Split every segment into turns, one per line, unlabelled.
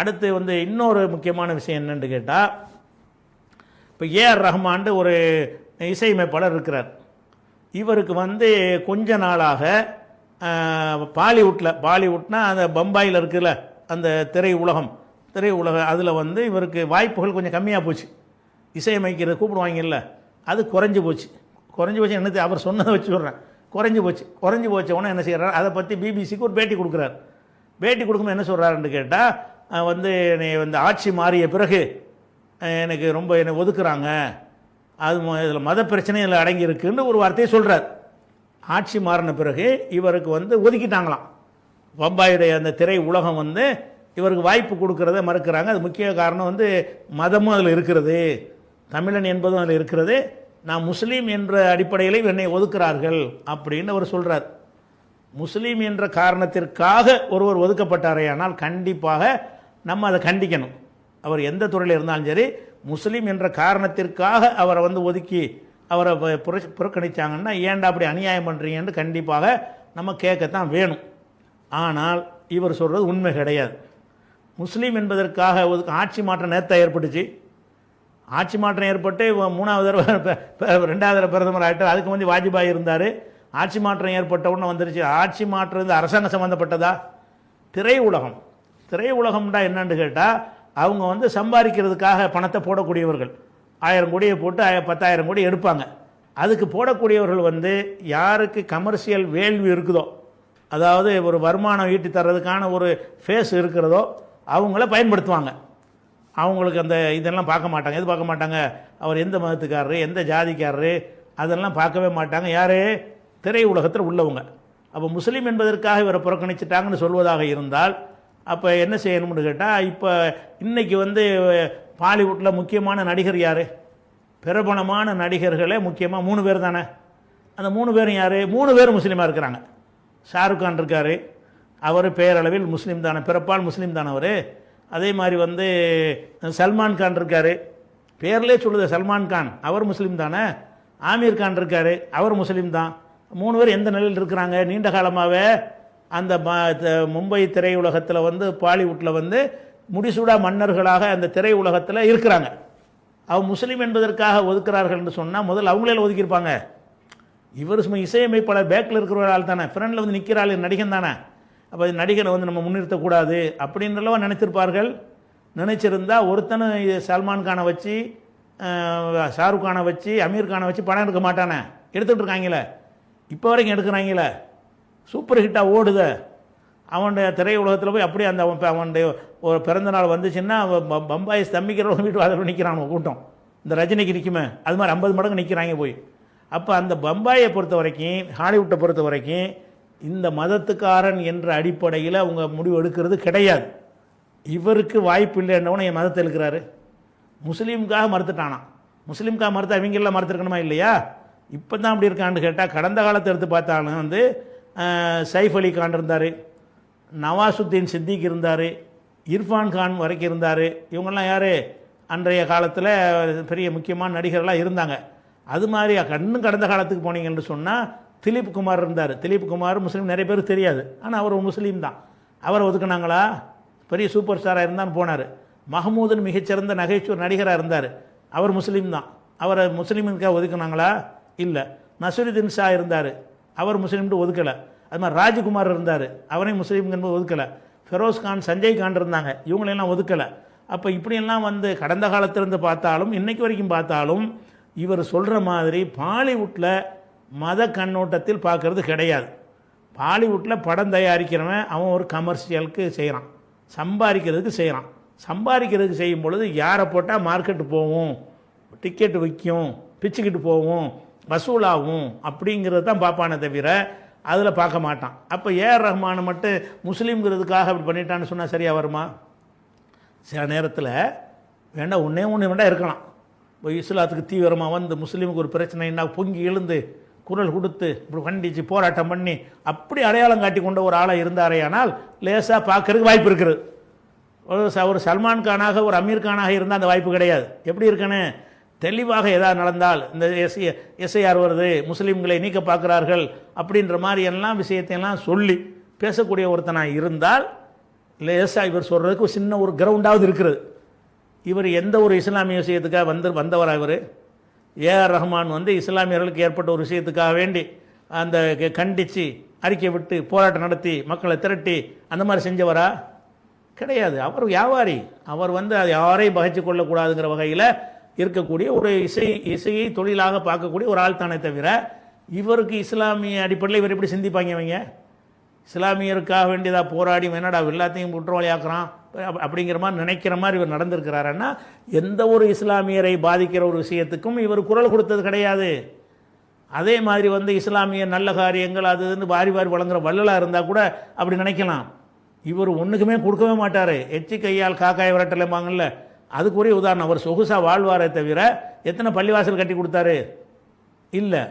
அடுத்து வந்து இன்னொரு முக்கியமான விஷயம் என்னென்னு கேட்டால் இப்போ ஏஆர் ரஹ்மான்ட்டு ஒரு இசையமைப்பாளர் இருக்கிறார். இவருக்கு வந்து கொஞ்ச நாளாக பாலிவுட்டில் பாலிவுட்னா அந்த பம்பாயில் இருக்குல்ல அந்த திரை உலகம் திரை உலகம் அதில் வந்து இவருக்கு வாய்ப்புகள் கொஞ்சம் கம்மியாக போச்சு. இசையமைக்கிறது கூப்பிடுவாங்கல்ல அது குறைஞ்சி போச்சு. குறைஞ்சி போச்சு என்னது அவர் சொன்னதை வச்சு சொல்கிறேன் குறைஞ்சி போச்சு. குறைஞ்சி போச்ச உடனே என்ன செய்கிறார் அதை பற்றி பிபிசிக்கு ஒரு பேட்டி கொடுக்குறாரு. பேட்டி கொடுக்கும்போது என்ன சொல்கிறாருன்னு கேட்டால் வந்து என்னை வந்து ஆட்சி மாறிய பிறகு எனக்கு ரொம்ப என்னை ஒதுக்குறாங்க. அது இதில் மத பிரச்சனையில் அடங்கி இருக்குன்னு ஒரு வார்த்தையை சொல்கிறார் ஆட்சி மாறின பிறகு இவருக்கு வந்து ஒதுக்கிட்டாங்களாம். பம்பாயுடைய அந்த திரை உலகம் வந்து இவருக்கு வாய்ப்பு கொடுக்கறத மறுக்கிறாங்க. அது முக்கிய காரணம் வந்து மதமும் அதில் இருக்கிறது. தமிழன் என்பதும் அதில் இருக்கிறது. நான் முஸ்லீம் என்ற அடிப்படையில் என்னை ஒதுக்குறார்கள் அப்படின்னு அவர் சொல்கிறார் முஸ்லீம் என்ற காரணத்திற்காக ஒருவர் ஒதுக்கப்பட்டாரே ஆனால் கண்டிப்பாக நம்ம அதை கண்டிக்கணும். அவர் எந்த துறையில் இருந்தாலும் சரி முஸ்லீம் என்ற காரணத்திற்காக அவரை வந்து ஒதுக்கி அவரை புற புறக்கணித்தாங்கன்னா ஏன்டா அப்படி அநியாயம் பண்ணுறீங்கன்னு கண்டிப்பாக நம்ம கேட்கத்தான் வேணும். ஆனால் இவர் சொல்கிறது உண்மை கிடையாது. முஸ்லீம் என்பதற்காக ஆட்சி மாற்றம் நேரத்தை ஏற்பட்டுச்சு. ஆட்சி மாற்றம் ஏற்பட்டு மூணாவது தடவை ப- ரெண்டாவது தடவை பிரதமர் ஆகிட்டார் அதுக்கு வந்து வாஜ்பாய் இருந்தார். ஆட்சி மாற்றம் ஏற்பட்ட உடனே வந்துருச்சு. ஆட்சி மாற்றம் வந்து அரசாங்கம் சம்மந்தப்பட்டதா திரை உலகம். திரை உலகம்டா என்னன்னு கேட்டால் அவங்க வந்து சம்பாதிக்கிறதுக்காக பணத்தை போடக்கூடியவர்கள். ஆயிரம் கோடியை போட்டு ஆய- பத்தாயிரம் கோடி எடுப்பாங்க. அதுக்கு போடக்கூடியவர்கள் வந்து யாருக்கு கமர்ஷியல் வேல்வி இருக்குதோ அதாவது ஒரு வருமானம் ஈட்டி தர்றதுக்கான ஒரு ஃபேஸ் இருக்கிறதோ அவங்கள பயன்படுத்துவாங்க. அவங்களுக்கு அந்த இதெல்லாம் பார்க்க மாட்டாங்க. எது பார்க்க மாட்டாங்க? அவர் எந்த மதத்துக்காரரு எந்த ஜாதிக்காரரு அதெல்லாம் பார்க்கவே மாட்டாங்க. யார்? திரை உலகத்தில் உள்ளவங்க. அப்போ முஸ்லீம் என்பதற்காக இவரை புறக்கணிச்சிட்டாங்கன்னு சொல்வதாக இருந்தால் அப்போ என்ன செய்யணும்னு கேட்டால் இப்போ இன்றைக்கி வந்து பாலிவுட்டில் முக்கியமான நடிகர் யார்? பிரபலமான நடிகர்களே முக்கியமாக மூணு பேர் தானே. அந்த மூணு பேரும் யார்? மூணு பேர் முஸ்லீமாக இருக்கிறாங்க. ஷாருக் கான் இருக்கார். அவர் பேரளவில் முஸ்லீம் தானே பிறப்பால் முஸ்லீம் தானே அவர். அதே மாதிரி வந்து சல்மான் கான் இருக்கார். பேர்லே சொல்லுது சல்மான் கான். அவர் முஸ்லீம் தானே. ஆமீர் கான் இருக்கார். அவர் முஸ்லீம் தான். மூணு பேர் எந்த நிலையில் இருக்கிறாங்க? நீண்ட காலமாகவே அந்த ம- த- மும்பை திரையுலகத்தில் வந்து பாலிவுட்டில் வந்து முடிசூடா மன்னர்களாக அந்த திரையுலகத்தில் இருக்கிறாங்க. அவங்க முஸ்லீம் என்பதற்காக ஒதுக்குறார்கள் என்று சொன்னால் முதல்ல அவங்களே ஒதுக்கியிருப்பாங்க. இவர் சும்மா இசையமைப்பாளர் பேக்கில் இருக்கிற ஆள் தானே. ஃப்ரெண்டில் வந்து நிற்கிறாள் நடிகன் தானே. அப்போ நடிகனை வந்து நம்ம முன்னிறுத்தக்கூடாது அப்படின்றளவா நினச்சிருப்பார்கள் நினச்சிருந்தா ஒருத்தனை சல்மான் கானை வச்சு ஷாருக் கானை வச்சு அமீர் கானை வச்சு படம் எடுக்க மாட்டானே. எடுத்துகிட்டு இருக்காங்களே. இப்போ வரைக்கும் எடுக்கிறாங்களே. சூப்பர் ஹிட்டாக ஓடுத. அவனுடைய திரையுலகத்தில் போய் அப்படியே அந்த அவன் அவனுடைய ஒரு பிறந்த நாள் வந்துச்சுன்னா அவன் ப- பம்பாய் ஸ்தம்பிக்கிறவங்க வீட்டு வாசல் நிற்கிறான் கூட்டம். இந்த ரஜினிக்கு நிற்குமே அது மாதிரி ஐம்பது மடங்கு நிற்கிறாங்க போய். அப்போ அந்த பம்பாயை பொறுத்த வரைக்கும் ஹாலிவுட்டை பொறுத்த வரைக்கும் இந்த மதத்துக்காரன் என்ற அடிப்படையில் அவங்க முடிவு எடுக்கிறது கிடையாது. இவருக்கு வாய்ப்பு இல்லைன்னவனே என் மதத்தை இருக்கிறாரு முஸ்லீமுக்காக மறுத்துட்டானாம் முஸ்லீமுக்காக மறுத்து அவங்கெல்லாம் மறுத்துருக்கணுமா இல்லையா? இப்போ தான் அப்படி இருக்கான்னு கேட்டால் கடந்த காலத்தை எடுத்து பார்த்தாலும் வந்து சைஃப் அலி கான் இருந்தார் நவாசுத்தீன் சித்திக் இருந்தார் இர்ஃபான் கான் வரைக்கும் இருந்தார். இவங்கெல்லாம் யார்? அன்றைய காலத்தில் பெரிய முக்கியமான நடிகர்களாக இருந்தாங்க. அது மாதிரி கண்ணும் கடந்த காலத்துக்கு போனீங்கன்னு சொன்னால் திலீப் குமார் இருந்தார். திலீப் குமார் முஸ்லீம் நிறைய பேருக்கு தெரியாது. ஆனால் அவர் ஒரு முஸ்லீம் தான். அவரை ஒதுக்குனாங்களா? பெரிய சூப்பர் ஸ்டாராக இருந்தான்னு போனார். மஹமூதன் மிகச்சிறந்த நகைச்சுவர் நடிகராக இருந்தார். அவர் முஸ்லீம் தான். அவரை முஸ்லீமுக்காக ஒதுக்குனாங்களா? இல்லை. நசுருதீன் ஷா இருந்தார். அவர் முஸ்லீம்ட்டு ஒதுக்கலை. அது மாதிரி ராஜ்குமார் இருந்தார். அவரையும் முஸ்லீம் ஒதுக்கலை. ஃபெரோஸ் கான் சஞ்சய் கான் இருந்தாங்க. இவங்களெல்லாம் ஒதுக்கலை. அப்போ இப்படியெல்லாம் வந்து கடந்த காலத்திலிருந்து பார்த்தாலும் இன்றைக்கு வரைக்கும் பார்த்தாலும் இவர் சொல்கிற மாதிரி பாலிவுட்டில் மத கண்ணோட்டத்தில் பார்க்கறது கிடையாது. பாலிவுட்டில் படம் தயாரிக்கிறவன் அவன் ஒரு கமர்ஷியலுக்கு செய்கிறான் சம்பாதிக்கிறதுக்கு செய்கிறான் சம்பாதிக்கிறதுக்கு செய்யும் பொழுது யாரை போட்டால் மார்க்கெட்டு போகும் டிக்கெட்டு விற்கும் பிச்சுக்கிட்டு போகும் வசூலாகும் அப்படிங்கிறது தான் பார்ப்பானே தவிர அதில் பார்க்க மாட்டான். அப்போ ஏஆர் ரஹ்மானை மட்டும் முஸ்லீம்ங்கிறதுக்காக அப்படி பண்ணிட்டான்னு சொன்னால் சரியாக வருமா? சில நேரத்தில் வேண்டாம் ஒன்றே ஒன்று வேண்டாம் இருக்கலாம். இப்போ இஸ்லாத்துக்கு தீவிரமாக வந்து முஸ்லீமுக்கு ஒரு பிரச்சனைன்னா பொங்கி எழுந்து குரல் கொடுத்து இப்படி கண்டிச்சு போராட்டம் பண்ணி அப்படி அடையாளம் காட்டி கொண்ட ஒரு ஆளாக இருந்தாரேயானால் லேசாக பார்க்கறதுக்கு வாய்ப்பு இருக்குது. ஒரு ஒரு சல்மான் கானாக ஒரு அமீர் கானாக இருந்தால் அந்த வாய்ப்பு கிடையாது. எப்படி இருக்கணும்? தெளிவாக ஏதாவது நடந்தால் இந்த எஸ் எஸ்ஐஆர் வருது முஸ்லீம்களை நீக்க பார்க்குறார்கள் அப்படின்ற மாதிரி எல்லாம் விஷயத்தையெல்லாம் சொல்லி பேசக்கூடிய ஒருத்தனாக இருந்தால் இல்லை எஸ்ஐ இவர் சொல்கிறதுக்கு ஒரு சின்ன ஒரு கிரவுண்டாவது இருக்கிறது. இவர் எந்த ஒரு இஸ்லாமிய விஷயத்துக்காக வந்து வந்தவராக இவர்? ஏஆர் ரஹ்மான் வந்து இஸ்லாமியர்களுக்கு ஏற்பட்ட ஒரு விஷயத்துக்காக வேண்டி அந்த கண்டித்து அறிக்கை விட்டு போராட்டம் நடத்தி மக்களை திரட்டி அந்த மாதிரி செஞ்சவரா? கிடையாது. அவர் வியாபாரி. அவர் வந்து அதை யாரையும் பகைச்சு கொள்ளக்கூடாதுங்கிற வகையில் இருக்கக்கூடிய ஒரு இசை இசையை தொழிலாக பார்க்கக்கூடிய ஒரு ஆள் தானே தவிர இவருக்கு இஸ்லாமிய அடிப்படையில் இவர் எப்படி சிந்திப்பாங்க இவங்க? இஸ்லாமியருக்காக வேண்டியதாக போராடி என்னடா எல்லாத்தையும் குற்றவாளியாக்குறான் அப்படிங்கிற மாதிரி நினைக்கிற மாதிரி இவர் நடந்திருக்கிறாருன்னா எந்த ஒரு இஸ்லாமியரை பாதிக்கிற ஒரு விஷயத்துக்கும் இவர் குரல் கொடுத்தது கிடையாது. அதே மாதிரி வந்து இஸ்லாமிய நல்ல காரியங்கள் அது வந்து வாரி வாரி வழங்குற வள்ளலாக இருந்தால் கூட அப்படி நினைக்கலாம். இவர் ஒன்றுக்குமே கொடுக்கவே மாட்டார். எச்சி கையால் காக்காய் விரட்டலைம்பாங்கல்ல. அதுக்குரிய உதாரணம் அவர் சொகுசா வாழ்வாரே தவிர எத்தனை பள்ளிவாசல் கட்டி கொடுத்தாரு? இல்லை.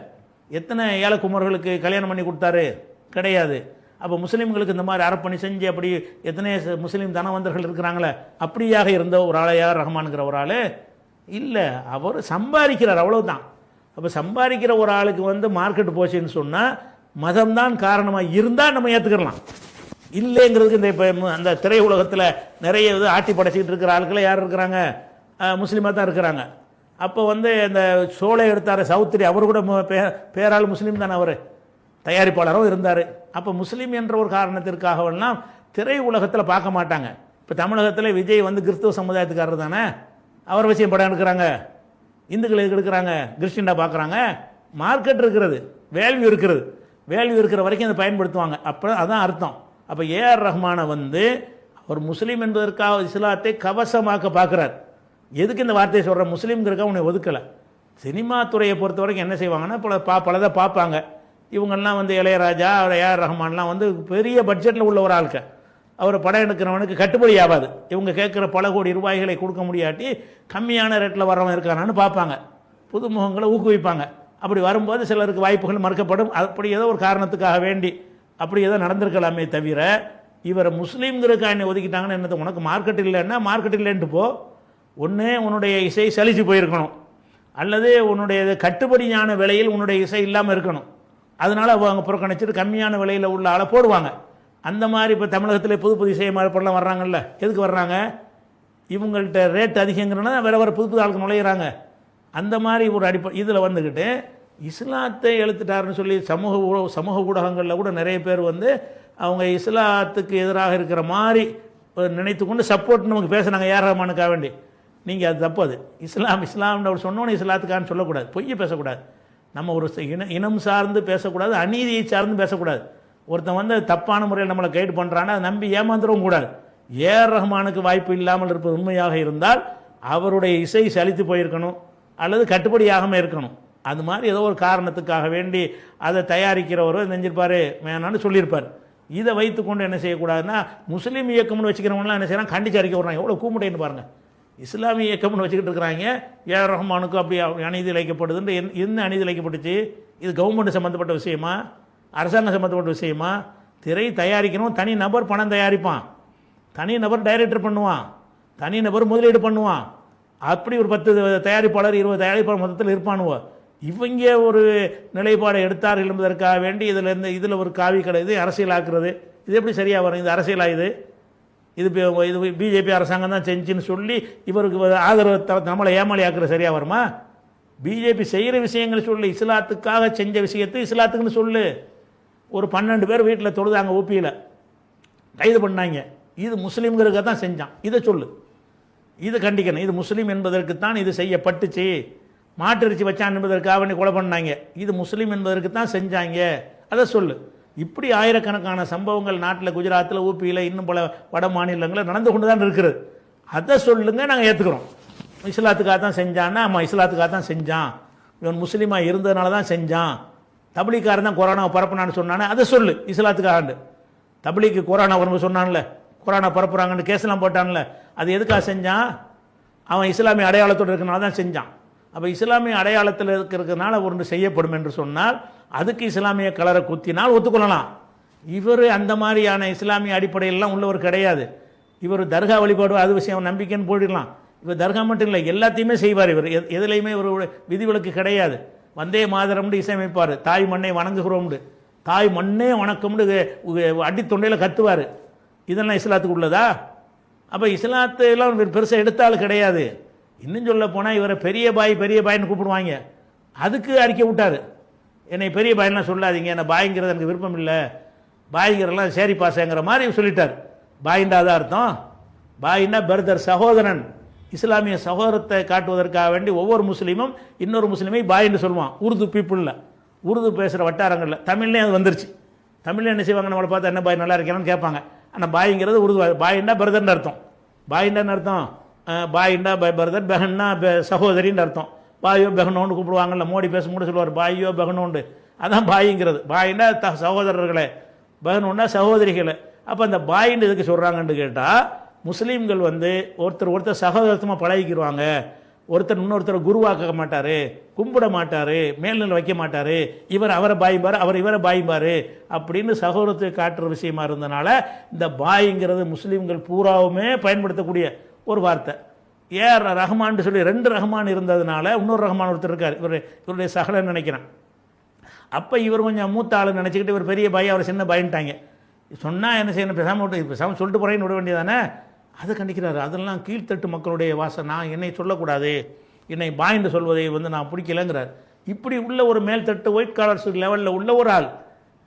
எத்தனை ஏழக்குமர்களுக்கு கல்யாணம் பண்ணி கொடுத்தாரு? கிடையாது. அப்போ முஸ்லீம்களுக்கு இந்த மாதிரி அறப்பணி செஞ்சு அப்படி எத்தனை முஸ்லீம் தனவந்தர்கள் இருக்கிறாங்களே அப்படியாக இருந்த ஒரு ஆளையா ரஹ்மானுங்கிற ஒரு ஆள்? இல்லை. அவர் சம்பாதிக்கிறார் அவ்வளவுதான். அப்போ சம்பாதிக்கிற ஒரு ஆளுக்கு வந்து மார்க்கெட் போச்சுன்னு சொன்னால் மதம்தான் காரணமாக இருந்தால் நம்ம ஏற்றுக்கலாம் இல்லைங்கிறதுக்கு இந்த இப்போ அந்த திரை உலகத்தில் நிறைய இது ஆட்டி படைச்சிக்கிட்டு இருக்கிற ஆட்களை யார் இருக்கிறாங்க? முஸ்லீமாக தான் இருக்கிறாங்க. அப்போ வந்து இந்த சோலை எடுத்தார் சௌத்ரி அவர் கூட பே பேரால் முஸ்லீம் தானே அவர்? தயாரிப்பாளரும் இருந்தார். அப்போ முஸ்லீம் என்ற ஒரு காரணத்திற்காகவெல்லாம் திரை உலகத்தில் பார்க்க மாட்டாங்க. இப்போ தமிழகத்தில் விஜய் வந்து கிறிஸ்துவ சமுதாயத்துக்காரர் தானே? அவர் விஷயம் படம் எடுக்கிறாங்க. இந்துக்கள் எதுக்கு எடுக்கிறாங்க? கிறிஸ்டின்டா பார்க்குறாங்க மார்க்கெட் இருக்கிறது. வேல்யூ இருக்கிறது. வேல்யூ இருக்கிற வரைக்கும் அதை பயன்படுத்துவாங்க. அப்போ அதான் அர்த்தம். அப்போ ஏஆர் ரஹ்மானை வந்து அவர் முஸ்லீம் என்பதற்காக இஸ்லாத்தை கவசமாக்க பார்க்குறார். எதுக்கு இந்த வார்த்தையை சொல்கிற முஸ்லீம்ங்கிறக்காக உன்னை ஒதுக்கலை. சினிமா துறையை பொறுத்த வரைக்கும் என்ன செய்வாங்கன்னா பல பா பலதை பார்ப்பாங்க. இவங்கெல்லாம் வந்து இளையராஜா ஏஆர் ரஹ்மான்லாம் வந்து பெரிய பட்ஜெட்டில் உள்ள ஒரு ஆளுக்க அவர் படம் எடுக்கிறவனுக்கு கட்டுப்படி ஆகாது. இவங்க கேட்குற பல கோடி ரூபாய்களை கொடுக்க முடியாட்டி கம்மியான ரேட்டில் வரவன் இருக்கானான்னு பார்ப்பாங்க. புதுமுகங்களை ஊக்குவிப்பாங்க. அப்படி வரும்போது சிலருக்கு வாய்ப்புகள் மறுக்கப்படும். அப்படி ஏதோ ஒரு காரணத்துக்காக வேண்டி அப்படி ஏதோ நடந்திருக்கலாமே தவிர இவரை முஸ்லீம்ங்கிறதுக்காக என்னை ஒதுக்கிட்டாங்கன்னு என்னது உனக்கு மார்க்கெட் இல்லைன்னா மார்க்கெட் இல்லைன்ட்டு போ. ஒன்று உன்னுடைய இசை சலிச்சு போயிருக்கணும். அல்லது உன்னுடைய கட்டுப்படியான விலையில் உன்னுடைய இசை இல்லாமல் இருக்கணும். அதனால் அவங்க புறக்கணிச்சிட்டு கம்மியான விலையில் உள்ள ஆளை போடுவாங்க. அந்த மாதிரி இப்போ தமிழகத்தில் புது புது இசை மாறப்படலாம் வர்றாங்கல்ல. எதுக்கு வர்றாங்க? இவங்கள்ட்ட ரேட் அதிகங்கிறனா வேறு வேறு புது புது ஆளுக்கு நுழையிறாங்க. அந்த மாதிரி ஒரு அடிப்படை இதில் வந்துக்கிட்டு இஸ்லாத்தை எழுத்துட்டாருன்னு சொல்லி சமூக ஊ- சமூக ஊடகங்களில் கூட நிறைய பேர் வந்து அவங்க இஸ்லாத்துக்கு எதிராக இருக்கிற மாதிரி நினைத்து கொண்டு சப்போர்ட் நமக்கு பேசுனாங்க ஏர் ரஹ்மானுக்காக வேண்டி? நீங்கள் அது தப்பு அது. இஸ்லாம் இஸ்லாம்னு அவர் சொன்னோன்னு இஸ்லாத்துக்கான்னு சொல்லக்கூடாது. பொய்யை பேசக்கூடாது. நம்ம ஒரு இன இனம் சார்ந்து பேசக்கூடாது அநீதியை சார்ந்து பேசக்கூடாது. ஒருத்தன் வந்து தப்பான முறையில் நம்மளை கைடு பண்ணுறான்னா அதை நம்பி ஏமாந்துடவும் கூடாது. ஏஆர் ரஹ்மானுக்கு வாய்ப்பு இல்லாமல் இருப்பது உண்மையாக இருந்தால் அவருடைய இசை சலித்து போயிருக்கணும் அல்லது கட்டுப்படியாகாமல் இருக்கணும். அது மாதிரி ஏதோ ஒரு காரணத்துக்காக வேண்டி அதை தயாரிக்கிறவரோ செஞ்சிருப்பார் வேணான்னு சொல்லியிருப்பார். இதை வைத்துக்கொண்டு என்ன செய்யக்கூடாதுன்னா முஸ்லீம் இயக்கம்னு வச்சுக்கிறவங்களாம் என்ன செய்யறாங்க கண்டிச்சு அறிக்கை விடுறாங்க. எவ்வளோ கூமுட்டைன்னு பாருங்கள் இஸ்லாமிய இயக்கம்னு வச்சுக்கிட்டு இருக்கிறாங்க. ஏஆர் ரஹ்மானுக்கும் அப்படி அநீதி இழைக்கப்படுதுன்னு என்- என்ன அநீதி இழைக்கப்பட்டுச்சு? இது கவர்மெண்ட் சம்மந்தப்பட்ட விஷயமா? அரசாங்கம் சம்மந்தப்பட்ட விஷயமா? திரை தயாரிக்கணும் தனி நபர் பணம் தயாரிப்பான். தனி நபர் டைரக்டர் பண்ணுவான். தனி நபர் முதலீடு பண்ணுவான். அப்படி ஒரு பத்து தயாரிப்பாளர் இருபது தயாரிப்பாளர் மொத்தத்தில் இருப்பானுவோ? இவங்க ஒரு நிலைப்பாடை எடுத்தார்கள் என்பதற்காக வேண்டி இதில் இருந்து இதில் ஒரு காவி கடை இது அரசியலாக்குறது. இது எப்படி சரியாக வரும்? இது அரசியலாக இது? இது இது பிஜேபி அரசாங்கம் தான் செஞ்சுன்னு சொல்லி இவருக்கு ஆதரவு தர நம்மளை ஏமாளி சரியாக வருமா? பிஜேபி செய்கிற விஷயங்கள் சொல்லு. இஸ்லாத்துக்காக செஞ்ச விஷயத்தை இஸ்லாத்துக்குன்னு சொல்லு. ஒரு பன்னெண்டு பேர் வீட்டில் தொழுதாங்க ஊப்பியில் கைது பண்ணாங்க. இது முஸ்லீம்களுக்காக தான் செஞ்சான். இதை சொல்லு. இதை கண்டிக்கணும். இது முஸ்லீம் என்பதற்கு தான் இது செய்யப்பட்டுச்சு. மாட்டிறைச்சி வச்சான் என்பதற்காக வேண்டி கொலை பண்ணாங்க. இது முஸ்லீம் என்பதற்கு தான் செஞ்சாங்க. அதை சொல்லு. இப்படி ஆயிரக்கணக்கான சம்பவங்கள் நாட்டில் குஜராத்தில் ஊப்பியில் இன்னும் பல வட மாநிலங்களில் நடந்து கொண்டு தான் இருக்கிறது அதை சொல்லுங்க நாங்கள் ஏற்றுக்கிறோம் இஸ்லாத்துக்காக தான் செஞ்சான்னா ஆமாம் இஸ்லாத்துக்காக தான் செஞ்சான். இவன் முஸ்லீமாக இருந்ததுனால தான் செஞ்சான். தபிலிக்காரன் தான் கொரோனா பரப்புனான்னு சொன்னானே அதை சொல்லு இஸ்லாத்துக்காக தபிலிக்கு கொரோனா வரும்போது சொன்னான்ல கொரோனா பரப்புறாங்கன்னு கேஸ்லாம் போட்டான்ல அது எதுக்காக செஞ்சான்? அவன் இஸ்லாமிய அடையாளத்தோடு இருக்கனால தான் செஞ்சான். அப்போ இஸ்லாமிய அடையாளத்தில் இருக்கிறதுனால ஒன்று செய்யப்படும் என்று சொன்னால் அதுக்கு இஸ்லாமிய கலரை குத்தினால் ஒத்துக்கொள்ளலாம். இவர் அந்த மாதிரியான இஸ்லாமிய அடிப்படையிலலாம் உள்ளவர் கிடையாது. இவர் தர்கா வழிபாடு அது விஷயம் நம்பிக்கைன்னு போயிடலாம். இவர் தர்கா மட்டும் இல்லை எல்லாத்தையுமே செய்வார் இவர். எதுலேயுமே எதுலையுமே ஒரு விதிவிலக்கு கிடையாது. வந்தே மாதரம்னு இசையமைப்பார். தாய் மண்ணை வணங்குகிறோம்னு. தாய் மண்ணே வணக்கம்னு அடி தொண்டையில் கத்துவார். இதெல்லாம் இஸ்லாத்துக்கு உள்ளதா? அப்போ இஸ்லாத்தையெல்லாம் பெருசாக எடுத்தாலும் கிடையாது. இன்னும் சொல்ல போனால் இவரை பெரிய பாய் பெரிய பாயின்னு கூப்பிடுவாங்க. அதுக்கு அறிக்கை விட்டாரு. என்னை பெரிய பாய்லாம் சொல்லாதீங்க என்ன பாய்ங்கிறது எனக்கு விருப்பம் இல்லை. பாய்ங்கிறலாம் சரி பாசங்கிற மாதிரி சொல்லிட்டார். பாயிண்டாத அர்த்தம். பாயின்னா பிரதர் சகோதரன். இஸ்லாமிய சகோதரத்தை காட்டுவதற்காக வேண்டி ஒவ்வொரு முஸ்லீமும் இன்னொரு முஸ்லீமை பாயின்னு சொல்லுவான். உருது பீப்புளில் உருது பேசுகிற வட்டாரங்களில். தமிழ்லேயும் அது வந்துருச்சு. தமிழில் என்ன செய்வாங்க? நம்மளை பார்த்து என்ன பாய் நல்லா இருக்கேன்னு கேட்பாங்க. ஆனால் பாய்ங்கிறது உருது பாயின்னா பிரதர்னு அர்த்தம். பாயின்னு அர்த்தம்? அஹ், பாய் பரதர் பெஹன்னா சகோதரின்னு அர்த்தம். பாயோ பெகனோன்னு கூப்பிடுவாங்கல்ல மோடி பேசும்போது சொல்லுவார் பாயோ பெகனோண்டு. அதான் பாயிங்கிறது. பாயின்னா த சகோதரர்களே. பெகனோன்னா சகோதரிகளே. அப்போ அந்த பாயின்னு எதுக்கு சொல்கிறாங்கன்னு கேட்டால் முஸ்லீம்கள் வந்து ஒருத்தர் ஒருத்தர் சகோதரத்தமாக பழகிக்கிடுவாங்க ஒருத்தர் இன்னொருத்தரை குருவாக்க மாட்டார் கும்பிட மாட்டார் மேல்நிலை வைக்க மாட்டார். இவர் அவரை பாயும்பார் அவர் இவரை பாயும்பார். அப்படின்னு சகோதரத்தை காட்டுற விஷயமா இருந்தனால இந்த பாய்ங்கிறது முஸ்லீம்கள் பூராவுமே பயன்படுத்தக்கூடிய ஒரு வார்த்தை. ஏஆர் ரஹ்மான்னு சொல்லி ரெண்டு ரஹ்மான் இருந்ததுனால இன்னொரு ரஹ்மான் ஒருத்தர் இருக்கார். இவர் இவருடைய சகலன்னு நினைக்கிறேன். அப்போ இவர் கொஞ்சம் மூத்த ஆளுன்னு நினச்சிக்கிட்டு இவர் பெரிய பயம் அவர் சின்ன பயன்ட்டாங்க. சொன்னால் என்ன செய்யணும்? பேசாமல் விட்டு பேசாமல் சொல்லிட்டு போகிறேன்னு விட வேண்டியதானே? அதை கண்டிக்கிறாரு. அதெல்லாம் கீழ்த்தட்டு மக்களுடைய வாசம். நான் என்னை சொல்லக்கூடாது. என்னை பாய்ந்து சொல்வதை வந்து நான் பிடிக்கலங்கிறார். இப்படி உள்ள ஒரு மேல்தட்டு ஒயிட் காலர்ஸ் லெவலில் உள்ள ஒரு ஆள்.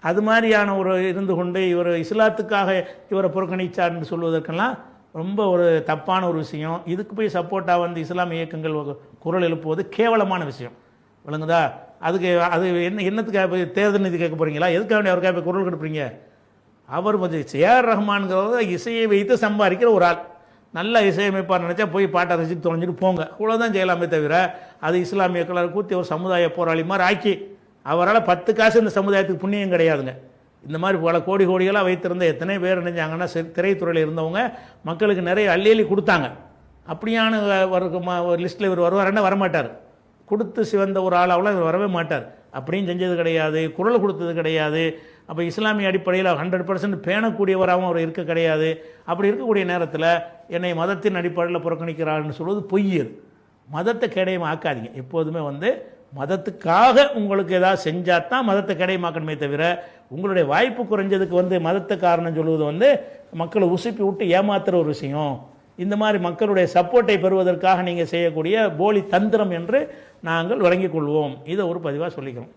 அது மாதிரியான ஒரு இருந்து கொண்டு இவர் இஸ்லாத்துக்காக இவரை புறக்கணிச்சார்னு சொல்வதற்கெல்லாம் ரொம்ப ஒரு தப்பான ஒரு விஷயம். இதுக்கு போய் சப்போர்ட்டாக வந்து இஸ்லாமிய இயக்கங்கள் குரல் எழுப்புவது கேவலமான விஷயம். விளங்குதா? அதுக்கு அது என்ன என்னத்துக்காக போய் தேர்தல் நிதி கேட்க போகிறீங்களா எதுக்காக வேண்டிய அவருக்காக போய் குரல் கொடுப்பீங்க? அவர் கொஞ்சம் சேர் ரஹ்மான்கிறத இசையை வைத்து சம்பாதிக்கிற ஒரு ஆள். நல்ல இசையமைப்பார் நினச்சா போய் பாட்டை ரசித்து தொலைஞ்சிட்டு போங்க. அவ்வளோதான் செய்யலாமே தவிர அது இஸ்லாமிய கலர் கூத்தி ஒரு சமுதாய போராளி மாதிரி ஆக்கி அவரால் பத்து காசு இந்த சமுதாயத்துக்கு புண்ணியம் கிடையாதுங்க. இந்த மாதிரி பல கோடி கோடிகளாக வைத்திருந்த எத்தனை பேர் நினைஞ்சாங்கன்னா திரைத்துறையில் இருந்தவங்க மக்களுக்கு நிறைய அள்ளி அள்ளி கொடுத்தாங்க. அப்படியான ஒரு லிஸ்ட்டில் இவர் வருவாருன்னா வரமாட்டார். கொடுத்து சிவந்த ஒரு ஆளாவில் இவர் வரவே மாட்டார். அப்படியும் செஞ்சது கிடையாது. குரல் கொடுத்தது கிடையாது. அப்போ இஸ்லாமிய அடிப்படையில் ஹண்ட்ரட் பர்சன்ட் பேணக்கூடியவராகவும் அவர் இருக்க கிடையாது. அப்படி இருக்கக்கூடிய நேரத்தில் என்னை மதத்தின் அடிப்படையில் புறக்கணிக்கிறார்னு சொல்வது பொய் அது. மதத்தை கேடயம் ஆக்காதீங்க எப்போதுமே வந்து மதத்துக்காக உங்களுக்கு ஏதாவது செஞ்சால் தான் மதத்தை கேடயமாக்கணுமே தவிர உங்களுடைய வாய்ப்பு குறைஞ்சதுக்கு வந்து மதத்தை காரணம் சொல்லுவது வந்து மக்களை உசுப்பி விட்டு ஏமாத்துகிற ஒரு விஷயம். இந்த மாதிரி மக்களுடைய சப்போர்ட்டை பெறுவதற்காக நீங்கள் செய்யக்கூடிய போலி தந்திரம் என்று நாங்கள் வழங்கிக் கொள்வோம். இதை ஒரு பதிவாக சொல்லிக்கிறோம்.